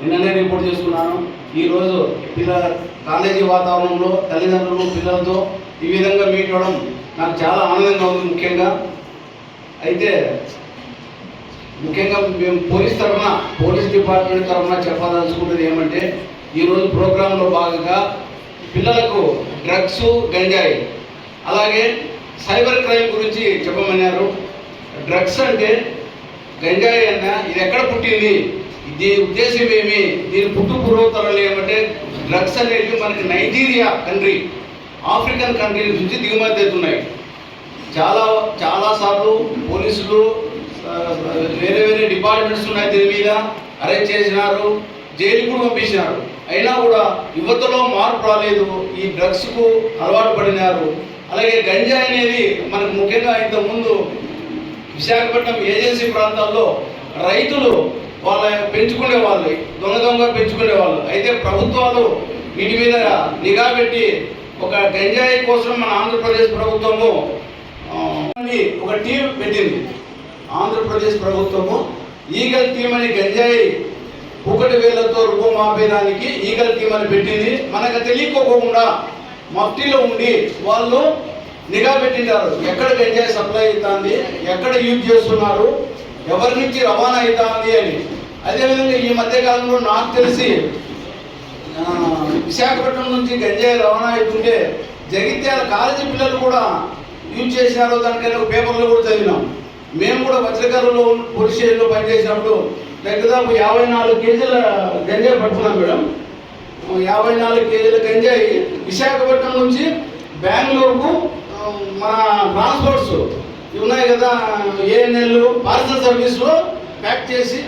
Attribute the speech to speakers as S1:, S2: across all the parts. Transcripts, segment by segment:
S1: నిన్ననే రిపోర్ట్ చేసుకున్నాను. ఈరోజు పిల్లల కాలేజీ వాతావరణంలో తల్లిదండ్రులు పిల్లలతో ఈ విధంగా మీట్ అవ్వడం నాకు చాలా ఆనందంగా ఉంది ముఖ్యంగా. అయితే ముఖ్యంగా మేము పోలీస్ తరఫున పోలీస్ డిపార్ట్మెంట్ తరఫున చెప్పదలుచుకుంటుంది ఏమంటే ఈరోజు ప్రోగ్రాంలో భాగంగా పిల్లలకు డ్రగ్స్ గంజాయి అలాగే సైబర్ క్రైమ్ గురించి చెప్పమన్నారు. డ్రగ్స్ అంటే గంజాయి అన్న ఇది ఎక్కడ పుట్టింది? దీని ఉద్దేశం ఏమి? దీని పుట్టు పూర్వతరాలు ఏమంటే డ్రగ్స్ అనేవి మనకి నైజీరియా కంట్రీ ఆఫ్రికన్ కంట్రీ నుంచి దిగుమతి అవుతున్నాయి చాలా చాలా సార్లు పోలీసులు వేరే వేరే డిపార్ట్మెంట్స్ ఉన్నాయి దీని మీద అరెస్ట్ చేసినారు జైలు కూడా పంపించినారు. అయినా కూడా యువతలో మార్పు రాలేదు ఈ డ్రగ్స్కు అలవాటు పడినారు. అలాగే గంజా అనేది మనకు ముఖ్యంగా ఇంతకుముందు విశాఖపట్నం ఏజెన్సీ ప్రాంతాల్లో రైతులు వాళ్ళ పెంచుకునే వాళ్ళు దొంగ దొంగ పెంచుకునే వాళ్ళు. అయితే ప్రభుత్వాలు వీటి మీద నిఘా పెట్టి ఒక గంజాయి కోసం మన ఆంధ్రప్రదేశ్ ప్రభుత్వము ఒక టీం పెట్టింది. ఆంధ్రప్రదేశ్ ప్రభుత్వము ఈగల్ టీం అని గంజాయి ఒకటి వేలతో రూపమాపేదానికి ఈగల్ టీం అని పెట్టింది. మనకు తెలియకోకుండా మఫ్టీలో ఉండి వాళ్ళు నిఘా పెట్టినారు ఎక్కడ గంజాయి సప్లై అవుతుంది ఎక్కడ యూజ్ చేస్తున్నారు ఎవరి నుంచి రవాణా అవుతుంది అని. అదేవిధంగా ఈ మధ్య కాలంలో నాకు తెలిసి విశాఖపట్నం నుంచి గంజాయి రవాణా అవుతుంటే జగిత్యాల కాలేజీ పిల్లలు కూడా యూజ్ చేసినారు దానికైనా పేపర్లో కూడా చదివినాం. మేము కూడా వజ్రకర్రలో పోలీస్ స్టేషన్లో పనిచేసినప్పుడు దగ్గర యాభై నాలుగు కేజీల గంజాయి పట్టుకున్నాం మేడం. యాభై నాలుగు కేజీల గంజాయి విశాఖపట్నం నుంచి బెంగళూరుకు మన ట్రాన్స్పోర్ట్స్ ఉన్నాయి కదా ఏఎన్ఎల్ పార్సల్ సర్వీస్లో ప్యాక్ చేసి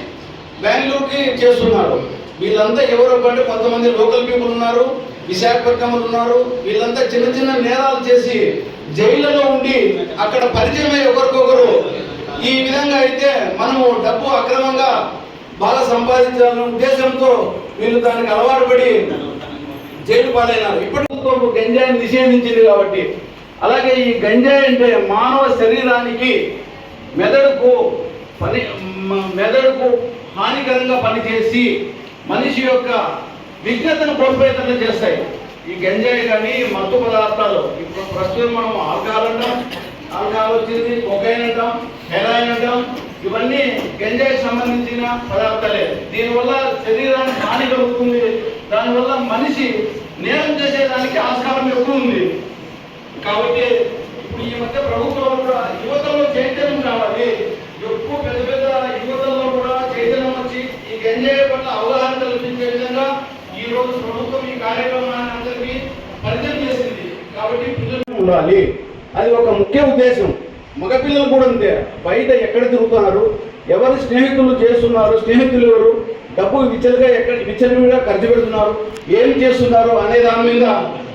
S1: బెంగళూరుకి చేస్తున్నారు. వీళ్ళంతా ఎవరు అంటే కొంతమంది లోకల్ పీపుల్ ఉన్నారు విశాఖపట్నంలో ఉన్నారు. వీళ్ళంతా చిన్న చిన్న నేరాలు చేసి జైళ్ళలో ఉండి అక్కడ పరిచయం ఒకరికొకరు. ఈ విధంగా అయితే మనము డబ్బు అక్రమంగా బాగా సంపాదించాలనే ఉద్దేశంతో వీళ్ళు దానికి అలవాటు పడి జైలు పాలైనారు. ఇప్పటికీ గంజాయిని నిషేధించింది కాబట్టి. అలాగే ఈ గంజాయి అంటే మానవ శరీరానికి మెదడుకు పని మెదడుకు హానికరంగా పనిచేసి మనిషి యొక్క విజ్ఞతను కోల్పోయేటట్లు చేస్తాయి. ఈ గంజాయి కానీ మత్తు పదార్థాలు. ఇప్పుడు ప్రస్తుతం మనం ఆల్కహాల్ అంటాం ఆల్కహాల్ వచ్చింది కొకైన్ అంటాం హెరాయిన్ అంటాం. ఇవన్నీ గంజాయి సంబంధించిన పదార్థాలే. దీనివల్ల శరీరానికి హాని కలుగుతుంది. దానివల్ల మనిషి నేరం చేసేదానికి ఆస్కారం ఎక్కువ ఉంది. కాబట్టి ఇప్పుడు ఈ మధ్య ప్రభుత్వం కూడా యువతలో చైతన్యం కావాలి. ఎక్కువ పెద్ద పెద్ద యువతల్లో కూడా చైతన్యం వచ్చి ఈ పట్ల అవగాహన కల్పించే విధంగా ఈ రోజు ప్రభుత్వం ఈ కార్యక్రమాన్ని అందరికీ పరిచయం చేసింది. కాబట్టి పిల్లలు ఉండాలి. అది ఒక ముఖ్య ఉద్దేశం. మగపిల్లలు కూడా అంతే. బయట ఎక్కడ తిరుగుతున్నారు? ఎవరు స్నేహితులు చేస్తున్నారు? స్నేహితులు ఎవరు? డబ్బు విచ్చలుగా ఎక్కడ విచ్చలుగా ఖర్చు పెడుతున్నారు? ఏం చేస్తున్నారు అనే దాని మీద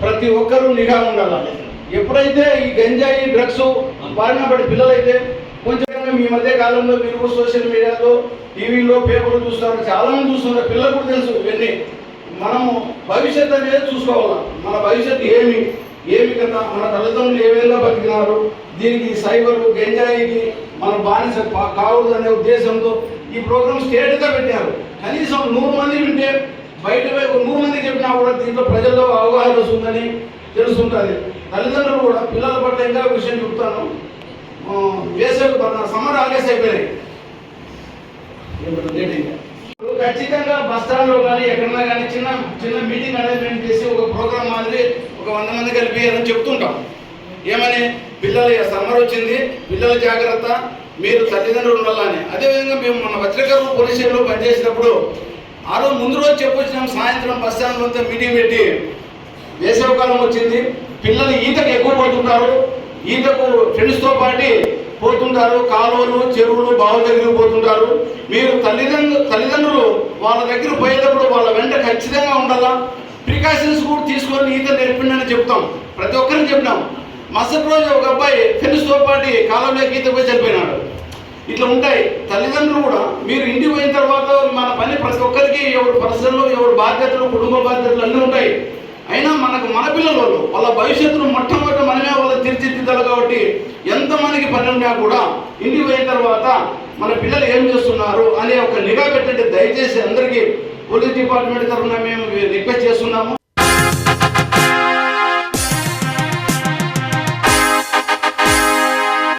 S1: ప్రతి ఒక్కరూ నిఘా ఉండాలి. ఎప్పుడైతే ఈ గంజాయి డ్రగ్స్ బారిన పడి పిల్లలైతే కొంచెం ఈ మధ్య కాలంలో మీరు కూడా సోషల్ మీడియాలో టీవీలో పేపర్లు చూస్తున్నారు చాలా మంది చూస్తున్నారు. పిల్లలు కూడా తెలుసు ఇవన్నీ. మనము భవిష్యత్ అనేది చూసుకోవాలి? మన భవిష్యత్తు ఏమి? ఏమి కదా? మన తల్లిదండ్రులు ఏ విధంగా బతికినారు? దీనికి సైబర్ గంజాయికి మన బానిస పా- కావద్దు అనే ఉద్దేశంతో ఈ ప్రోగ్రామ్ స్టేట్గా పెట్టారు. కనీసం నూరు మంది వింటే బయట నూరు మంది చెప్పినా కూడా దీంట్లో ప్రజల్లో అవగాహన వస్తుందని తెలుస్తుంటుంది. తల్లిదండ్రులు కూడా పిల్లల పట్ల ఇంకా విషయం చెప్తాను. వేసవి సమ్మర్ హాలిడేస్ అయిపోయినాయి. ఖచ్చితంగా బస్ స్టాండ్లో కానీ ఎక్కడన్నా కానీ చిన్న చిన్న మీటింగ్ అరేంజ్మెంట్ చేసి ఒక ప్రోగ్రామ్ మాదిరి ఒక వంద మంది కలిపి అని చెప్తుంటాం. ఏమని? పిల్లలు సమ్మర్ వచ్చింది పిల్లల జాగ్రత్త మీరు తల్లిదండ్రులు ఉండాలని. అదేవిధంగా మేము మన వజ్రకర్మ పోలీస్ స్టేషన్లో పనిచేసినప్పుడు ఆ రోజు ముందు రోజు చెప్పొచ్చినాం సాయంత్రం బస్ స్టాండ్లో మీటింగ్ పెట్టి వేసవికాలం వచ్చింది పిల్లలు ఈతకు ఎక్కువ పడుతుంటారు ఈతకు ఫ్రెండ్స్తో పాటి పోతుంటారు కాలువలు చెరువులు బావుల దగ్గరికి పోతుంటారు. మీరు తల్లిదండ్రులు తల్లిదండ్రులు వాళ్ళ దగ్గర పోయేటప్పుడు వాళ్ళ వెంట ఖచ్చితంగా ఉండాలా? ప్రికాషన్స్ కూడా తీసుకొని ఈత నేర్పిండని చెప్తాం. ప్రతి ఒక్కరిని చెప్పినాం. మరుసటి రోజు ఒక అబ్బాయి ఫ్రెండ్స్తో పాటి కాలంలోకి ఈత పోయి చనిపోయినాడు. ఇట్లా ఉంటాయి. తల్లిదండ్రులు కూడా మీరు ఇంటికి పోయిన తర్వాత మన పని ప్రతి ఒక్కరికి ఎవరు పర్సనల్ ఎవరు బాధ్యతలు కుటుంబ బాధ్యతలు అన్నీ ఉంటాయి. అయినా మనకు మన పిల్లలు వాళ్ళు, వాళ్ళ భవిష్యత్తును మొట్టమొదటి మనమే వాళ్ళని తీర్చిదిద్దాలి కాబట్టి ఎంతమందికి పని ఉన్నా కూడా ఇంటికి పోయిన తర్వాత మన పిల్లలు ఏం చేస్తున్నారు అనే ఒక నిఘా పెట్టండి. దయచేసి అందరికీ పోలీస్ డిపార్ట్మెంట్ తరఫున మేము రిక్వెస్ట్ చేస్తున్నాము.